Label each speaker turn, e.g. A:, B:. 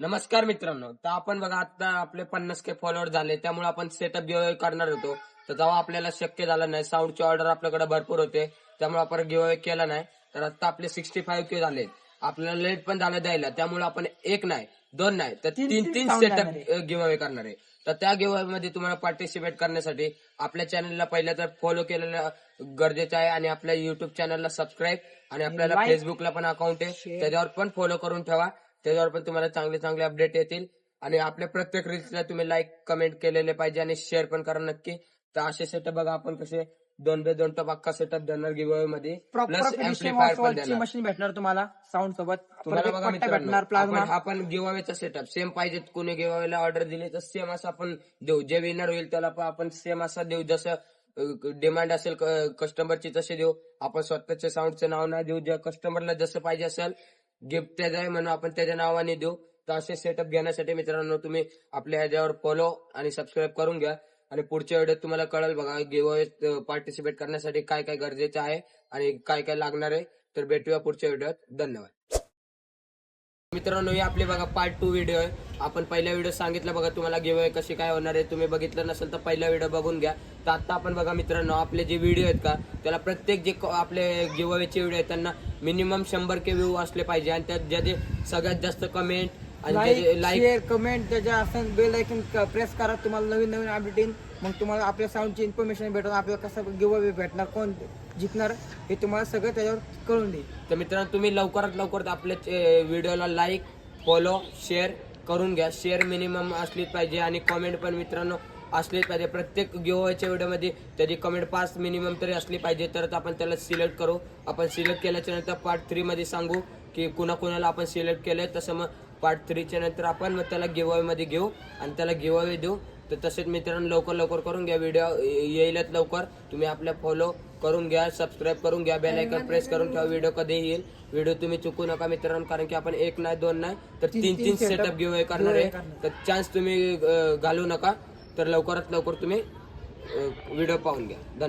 A: नमस्कार मित्रांनो. तर आपण बघा आता आपले पन्नास के फॉलोअर झाले त्यामुळे आपण सेटअप गिव्ह करणार होतो. तर तेव्हा आपल्याला शक्य झालं नाही साऊंडची ऑर्डर आपल्याकडे भरपूर होते त्यामुळे आपण गिव्ह केला नाही. तर आता आपले सिक्स्टी फाईव्ह के झाले. आपल्याला लेट पण झालं द्यायला त्यामुळे आपण एक नाही दोन नाही तर
B: तीन-
A: तीन सेटअप गिव्ह करणार आहे. तर त्या गिव्हमध्ये तुम्हाला पार्टिसिपेट करण्यासाठी आपल्या चॅनलला पहिलं तर फॉलो केलेलं गरजेचं आहे आणि आपल्या युट्यूब चॅनलला सबस्क्राईब आणि आपल्याला फेसबुकला पण अकाउंट आहे. त्याच्यावर पण फॉलो करून ठेवा. त्याच्यावर पण तुम्हाला चांगले चांगले अपडेट येतील. आणि आपल्या प्रत्येक रील्सला तुम्ही लाईक कमेंट केलेले पाहिजे आणि शेअर पण करा नक्की. तर असे सेटअप बघा आपण कसे दोन बे दोन टप अख्खा सेटअप देणार गिव्हमध्ये
B: प्रॉपर
A: प्लस
B: फिनिशिंग
A: एम्प्लिफायर पण देणार.
B: मशीन भेटणार तुम्हाला साऊंड सोबत.
A: तुम्हाला बघा
B: भेटणार प्लाझ्मा
A: आपण गिव्हअवेचा सेटअप सेम पाहिजे कोणी गिव्हअवेला ऑर्डर दिली तर सेम असं आपण देऊ. जे विनर होईल त्याला पण आपण सेम असा देऊ. जसं डिमांड असेल कस्टमरची तसे देऊ. आपण स्वतःच्या साऊंडचं नाव नाही देऊ. ज्या कस्टमरला जसं पाहिजे असेल गिफ्ट त्याचं आहे म्हणून आपण त्याच्या नावाने देऊ. तर असे सेटअप घेण्यासाठी मित्रांनो तुम्ही आपल्या ह्याच्यावर फॉलो आणि सबस्क्राईब करून घ्या. आणि पुढच्या व्हिडिओत तुम्हाला कळेल बघा गिव्ह पार्टिसिपेट करण्यासाठी काय काय गरजेचं आहे आणि काय काय लागणार आहे. तर भेटूया पुढच्या व्हिडिओत धन्यवाद. मित्रांनो हे आपले बघा पार्ट टू व्हिडिओ आहे. आपण पहिल्या व्हिडिओ सांगितला बघा तुम्हाला गिव्ह कशी काय होणार आहे. तुम्ही बघितलं नसेल तर पहिला व्हिडिओ बघून घ्या. तर आता आपण बघा मित्रांनो आपले जे व्हिडिओ आहेत का त्याला प्रत्येक जे आपले गिव्हअवेचे व्हिडिओ आहेत त्यांना मिनिमम शंभर के व्ह्यू असले पाहिजे. आणि त्यात ज्याचे सगळ्यात जास्त कमेंट आणि
B: लाईक कमेंट त्याच्या असं बेल आयकन प्रेस करा. तुम्हाला नवीन नवीन अपडेट येईल मग तुम्हाला आपल्या साऊंडची इन्फॉर्मेशन भेटणार. आपल्याला कसं गिव्ह भेटणार कोण जिंकणार हे तुम्हाला सगळं त्याच्यावर कळून देईल.
A: तर मित्रांनो तुम्ही लवकरात लवकर आपल्या व्हिडिओला लाईक फॉलो शेअर करून घ्या. शेअर मिनिमम असलीच पाहिजे. आणि कमेंट पण मित्रांनो असलीच पाहिजे प्रत्येक गिव्हच्या व्हिडिओमध्ये त्याची कमेंट पाच मिनिमम तरी असली पाहिजे. तरच आपण त्याला सिलेक्ट करू. आपण सिलेक्ट केल्याच्यानंतर पार्ट थ्री मध्ये सांगू की कुणा कुणाला आपण सिलेक्ट केलंय. तसं मग पार्ट थ्रीच्या नंतर आपण मग त्याला गिव्हमध्ये घेऊ आणि त्याला गिव्ह देऊ. तर तसेच मित्रांनो लवकर लवकर करून घ्या व्हिडिओ येईलच लवकर. तुम्ही आपल्या फॉलो करून घ्या सबस्क्राईब करून घ्या बेल आयकन प्रेस करून ठेवा. व्हिडिओ कधी येईल. व्हिडिओ तुम्ही चुकू नका मित्रांनो कारण की आपण एक नाही दोन नाही तर
B: तीन-
A: तीन सेटअप गिव्ह करणार आहे. तर चान्स तुम्ही घालू नका. तर लवकरात लवकर तुम्ही व्हिडिओ पाहून घ्या. धन्यवाद.